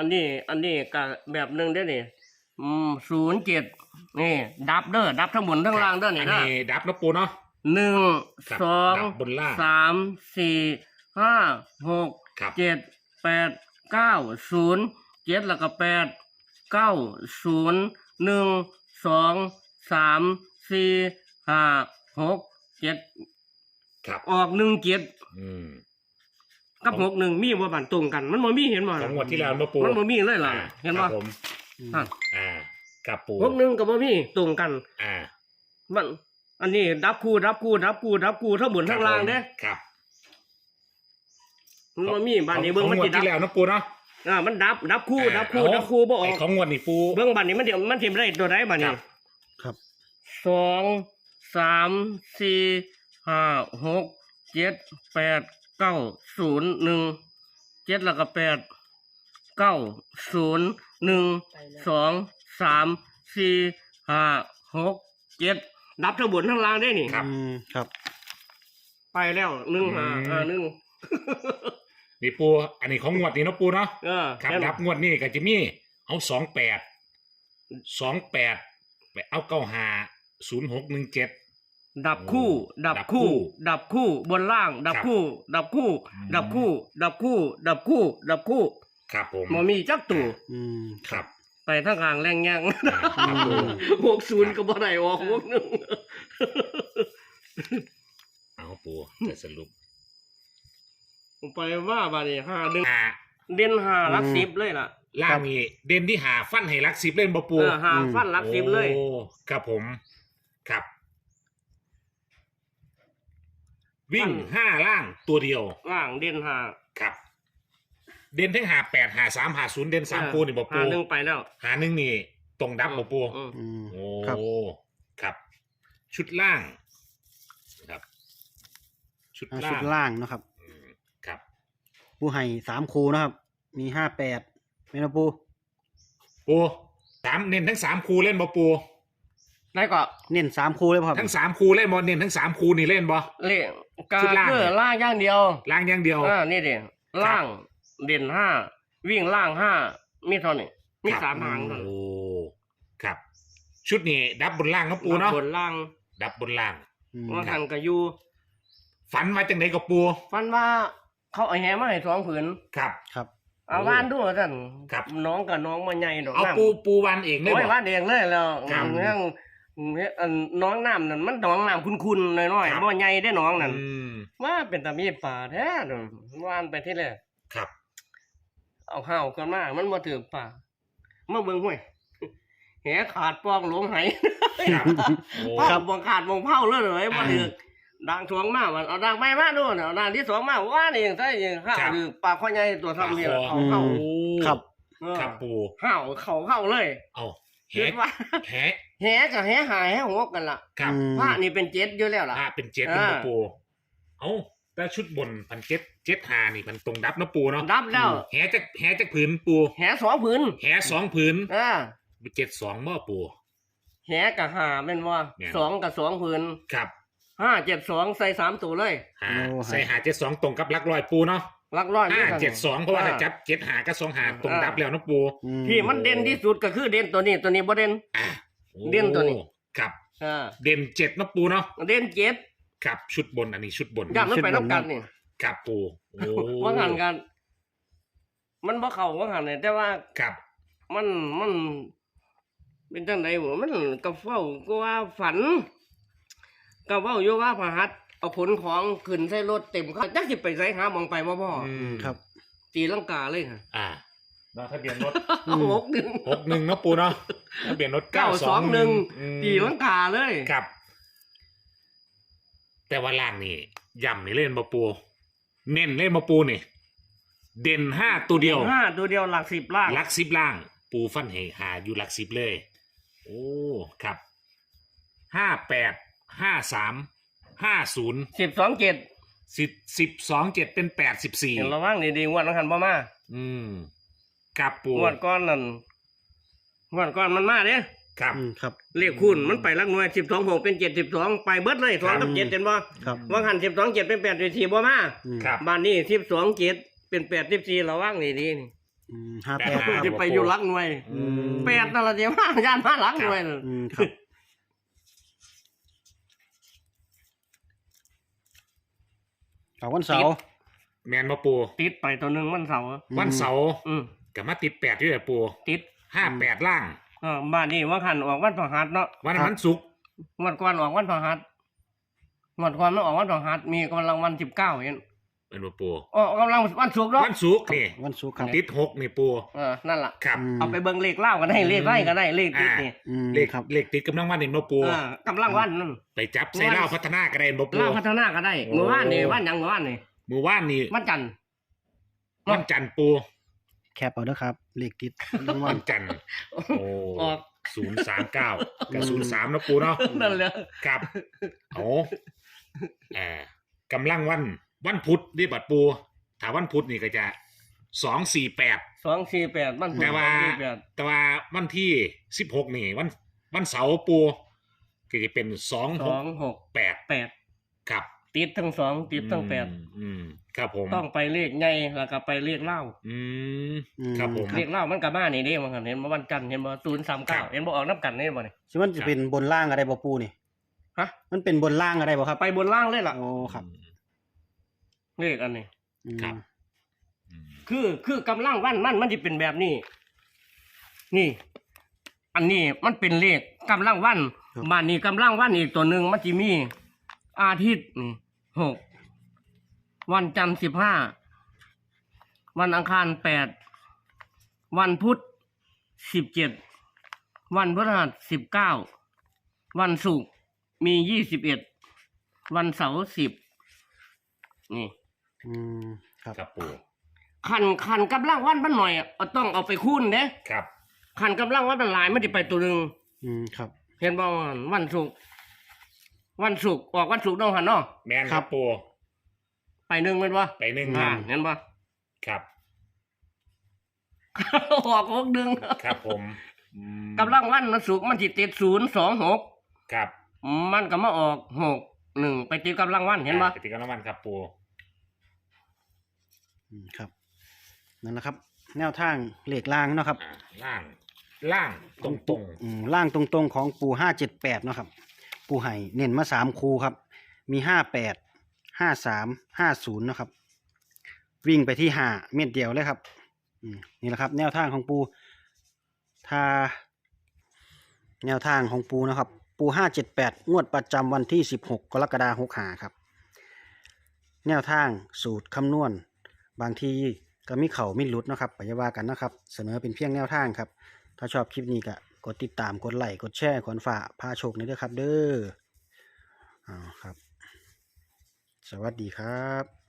อันนี้ อันนี้ก็แบบหนึ่งเด้อนี่อืมศูนย์เจ็ดนี่ ดับเด้อดับทั้งบนทั้งล่างเด้อนี่อันนะนี้ดับเนาะปูเนาะ หนึ่งครับสองดับบนล่าง สามสี่ห้าหกครับเจ็ดแปดเก้าศูนย์เจ็ดแล้วก็แปดเก้าศูนย์หนึ่งสองสามสี่ห้าหกเจ็ดครับ ออกหนึ่งเจ็ดอืม กับหกหนึ่งมีบ่บันตรงกัน มันบ่มีเห็นบ่ของงวดที่แล้วเนาะปูมันบ่มีเลยล่ะอ่าเห็นคบ่รับผมอะอ่าครับปูหกหนึ่งกับบ่มีตรงกัน อ่า มัน อันนี้ดับคู่ดับคู่ดับคู่ดับคู่ทั้งบนทั้งล่างเด้ครับมันบ่มีบ้านนี้เบิ่งมันของงวสิดดับที่แล้วเนาะปูเนาะอ่ามันดับดับคู่อ่าดับคู่เอาดับคู่บ่ออไอ้กของงวดนี่ปูเบิ่งบ้านนี้มันเดี๋ยวมันสิได้ตัวใดบ้านคนี้รับครับสองสามสี่ห้าหกเจ็ดแปด เก้าศูนย์หนึ่งเจ็ดแล้วก็แปดเก้าศูนย์หนึ่งสองสามสี่ห้าหกเจ็ดดับทั้งบนทั้งล่างได้นี่ครับ อืมครับ ไปแล้วหนึ่งห้าอืม อ่าหนึ่งนี่ปูอันนี้ของงวดนี้เนาะปูเนาะเออครับแม่นดับงวดนี้ก็จะมีเอาสองแปดสองแปดไปเอาเก้าหาศูนย์หกหนึ่งเจ็ด ดับคู่ ดับดับคู่คู่ ดับคู่บนล่าง ดับครับคู่ ดับคู่อืมดับคู่ ดับคู่ ดับคู่ ดับคู่ครับผมมมีจักตู่อืมครับ ไปทั้งกลางแรงยังอ่าครับปูหกศูนย์ก็บ่ได้ออกหกหนึ่งเอาปูจะสรุปไปว่าบาดนี้ห้าเดือนอ่าเด่นห้าหลักสิบเลยล่ะล่างนี่เด่นที่หาฟันให้รักสิบเล่นบ่ปูเออห้าฟันหลักสิบเลยโอ้ครับผม ครับ วิ่งฟันห้าล่างตัวเดียว ล่างเด่นห้าครับ เด่นทั้งหาแปดหาสามหาศูนย์เด่นสามปูนี่บ่ปูห้าหนึ่งไปแล้ว หาหนึ่งนี่ตรงดับบ่ปูอืมอืมโอ้ครับ ครับ ชุดล่างครับ ชุดอ่าล่าชุงดล่างนะครับ อืมครับ ปูไห่สามคูนะครับ มีห้าแปดเมนะปู ปูสามเน้นทั้งสามคูเล่นบ่ปู ได้ก็เน้นสามคูเลยบ่ครับทั้งสามคูเล่นบ่เน้นทั้งสามคูนี่เล่นบ่เล่ กาชุดล่างเพื่อล่างอย่างเดียวล่างอย่างเดียว อ่านี่เด่นล่างเด่นห้าวิ่งล่างห้ามีเท่านี้มีครับสามหางเท่าโอ้นั้นครับ ชุดนี้ดับบนล่างเนาะปูเนาะบนล่าง ดับบนล่างอืมว่าทันก็อยู่ฝันมาจังไดกับปูฟันว่าเขาเอาแหมาให้สองผืนครับครับเอาโอ้ว่านด้วยท่านครับน้องกับน้องมาใหญ่ดอกเอาน้ำปูปูวันเองได้โอ้ยบ่ว่านเองเลยแล้วครับ เรื่องอันน้องน้ำนั่นมันน้องน้ำคุ้นๆน้อยครับ ๆบ่ใหญ่ได้น้องนั่นอืมว่าเป็นตามีป่าแท้ดอกว่านไปที่แรกครับ เอาข้าวกันมามันบ่ถือป่ามาเบิ่งห้วยแหขาดปอกหลงไห ครับโอ้ครับบ่ขาดบ่เผาเลยเลยบ่อ่าถือดังทวงมามันเอาดังไม่มาดูน่ะเอาดังที่สองมาว่านี่ใช่ยังข้าวครับคือปลาข้อใหญ่ตัวทำเนี่ยปลาคอเขาเข้าอืมครับเออครับปูเข้าเขาเข้าเลยเอาแหคิดว่าแห แหกับแหหายแหหกกันล่ะครับอืม พระนี่เป็นเจ็ดอยู่แล้วล่ะ อ่าเป็นเจ็ดเป็นอ่าบ่ปูเอาแต่ชุดบนพันเจ็ดเจ็ดหานี่มันตรงดับเนาะปูเนาะดับแล้ว แหจักแหจักผืนปูแหสองผืนแหสองผืนอ่าเจ็ดสองบ่ปู แหกับหาเป็นว่าเนี่ยสองกับสองผืนครับห้าเจ็ดสองใส่สามตัวเลยหาโอ้ ใส่หาเจ็ดสองตรงกับหลักร้อยปูเนาะหลักร้อยห้านี่ท่นเจ็ดสองเพราะว่าถ้าอ่จับเจ็ดหากับสองหาตรงดับแล้วเนาะปูอืมที่มันเด่นที่สุดก็คือเด่นตัวนี้ตัวนี้บ่เด่นอะโอ้ เด่นตัวนี้ครับอ่าเด่นเจ็ดเนาะปูเนาะเด่นเจ็ดครับชุดบนอันนี้ชุดบนย่ามันไปน้ำกันนี่ครับปูโอ้ว่าหันกัน มันบ่เข้าว่าหันเลยแต่ว่าครับมันมันเป็นจังไดบ่มันก็เฝ้าก็ว่าฝันก็เว้าอยู่ว่าพระหัตถ์เอาผลของขึ้นใส่รถเต็มเขาจักสิไปไสหาหมองไปบ่พ่ออืมครับ ตีลังกาเลยค่ะอ่าเนาะทะเบียนรถอืมหกหนึ่งหกหนึ่งเนาะปูเนาะ ทะเบียนรถเก้าเก้าสสอองงหนึ่งอืมตีลังกาเลยครับ แต่ว่าล่างนี่ย่ำนี่เล่นมาปู เน้นเล่นมาปูนี่ เด่นห้าตัวเดียวห้าตัวเดียวหลักสิบล่างหลักสิบล่าง ปูฟันเหหาอยู่หลักสิบเลย โอ้ครับห้าแปดห้าสามห้าศูนย์สิบสองเจ็ดสิบสิบสองเจ็ดเป็นแปดสิบสี่เห็นระวังดีๆงวดนังคันบ่มา อืมครับปูงวดก้อนนั่นง วดก้อนมันมาเด้ครับ อืมครับ เลขคูณมันไปลักหน่วยสิบสองหกเป็นเจ็ดสิบสองไปเบิดเลยสองครักับบเจ็ดเห็นบ่ครับ ว่าหันสิบสองเจ็ดเป็นแปดสิบสี่บ่มาอืมครับ บ้านนี้สิบสองเจ็ดเป็นแปดสิบสี่ระวังดีๆนี่อืมห้าแปแปดดห้าจะไปอยู่หลักหน่วยอืมแปดนั่นละเดียวห้าย่านห้าหลักหน่วยน่ะอืมครับ เอาวันเสาร์แมนมาปูติดไปตัวหนึ่งวันเสาร์วันเสาร์อืมกับมาติดแปดด้วยเหรอปูติด ห้าแปดล่าง เออบ้านนี้ว่าขันออกวันพฤหัสเนาะวันนั้นวันศุกร์งวดก่อนออกวันพฤหัสงวดก่อนมันออกวันพฤหัสมีกำลังวันสิบเก้าเห็นเป็นมาปูออกกำลังวันศุกร์เนาะวันศุกร์นี่วันศุกร์ครับติดหกนี่ปูเออนั่นล่ะครับอืมเอาไปเบิ่งเลขเล่ากันได้เลขไล่กันได้เลขติดนี่อืมเลขครับ เลขติดกำลังวันนี่มาปูเออกำลังวันนั่น ไปจับใส่เหล้าพัฒนากระเด็นมาปู เล่าพัฒนาก็ได้โอ้ เมื่อวานนี่วันหยังเมื่อวานนี่มือว่านนี่วันจันทร์วันจันทร์ปูแคปเอาเด้อครับ เลขติดรางวัวัลนจันทร์โอ้ออกศูนย์สามเก้ากับศูนย์สามนะปูเนาะนั่นเลยครับโอ้เอ่อกำลังวันวันพุธนี่บัดปูถ้าวันพุธนี่ก็จะสองสี่แปด สองสี่แปดมันแต่ว่าสี่แปดแต่ว่าวันที่สิบหกนี่วันวันเสาร์ปูก็จะเป็นสองสหอกงหกแปดแปดครับติดทั้งสองติดทั้งแปดอืมอืม ครับผมต้องไปเลขใหญ่แล้วก็ไปเลขเล่าอืมอืมครับผมเลขเล่ามันกับบ้านนี่เด้มันกันเห็นบ่วันจันทร์เห็นบ่ศูนย์สามครัเก้าบเห็นบ่ออกน้ำกันนี่บ่นี่ซึ่งมันจะเป็นบนล่างอะไรบ่ปูนี่ฮะมันเป็นบนล่างอะไรบ่ครับ ไปบนล่างเลยล่ะโอ้ครับเลขอันนี้อืมครับอืมคือคือกำลังวันมันมันจะเป็นแบบนี้ นี่ อันนี้มันเป็นเลขกำลังวันบ้านนี้กำลังวันอีกตัวหนึ่งมันจะมี อาทิตย์นี่หก วันจันทร์สิบห้า วันอังคารแปด วันพุธสิบเจ็ด วันพฤหัสสิบเก้า วันศุกร์มียี่สิบเอ็ด วันเสาร์สิบ นี่ อืมครับครับปูขันขันกำลังวันมันหน่อยอะเอาต้องเอาไปคูณเด้ครับ ขันกำลังวันมันหลายมันจะไปตัวหนึ่ง อืมครับ เห็นบ่ว่าวันศุกร์วันศุกร์ออกวันศุกร์เนาะหันเนาะแมนครับปู ไปหนึ่งเป็นบ่ไปหนึ่งคอ่ารับเห็นบ่ ครับ ออกหกหนึ่งครับผมอืมกำลังวันมันศุกร์มันจิติดศูนย์สองหกครับมันก็มาออกหกหนึ่งไปติดกำลังวันเห็นบ่ปฏิกรรมวันครับปูอืมครับนั่นแหละครับ แนวทางเลขล่างเนาะครับอ่าล่าง ล่างตรงตรงอืมล่างตรงๆของปูห้าเจ็ดแปดเนาะครับ ปูไห่เน้นมาสามคูครับ มีห้าแปด ห้าสามห้าศูนย์นะครับ วิ่งไปที่ห้าเม็ดเดียวเลยครับนี่แหละครับ แนวทางของปูถ้าแนวทางของปูนะครับ ปูห้าเจ็ดแปดงวดประจำวันที่สิบหกกรกฎาคมหกหาครับ แนวทางสูตรคำนวณ บางทีก็มีเข่ามีหลุดนะครับปยาว่ากันนะครับ เสนอเป็นเพียงแนวทางครับ ถ้าชอบคลิปนี้ก็กดติดตามกดไลค์กดแชร์กดฝากพาโชคนี้ด้วยครับ เด้ออ้าครับ สวัสดีครับ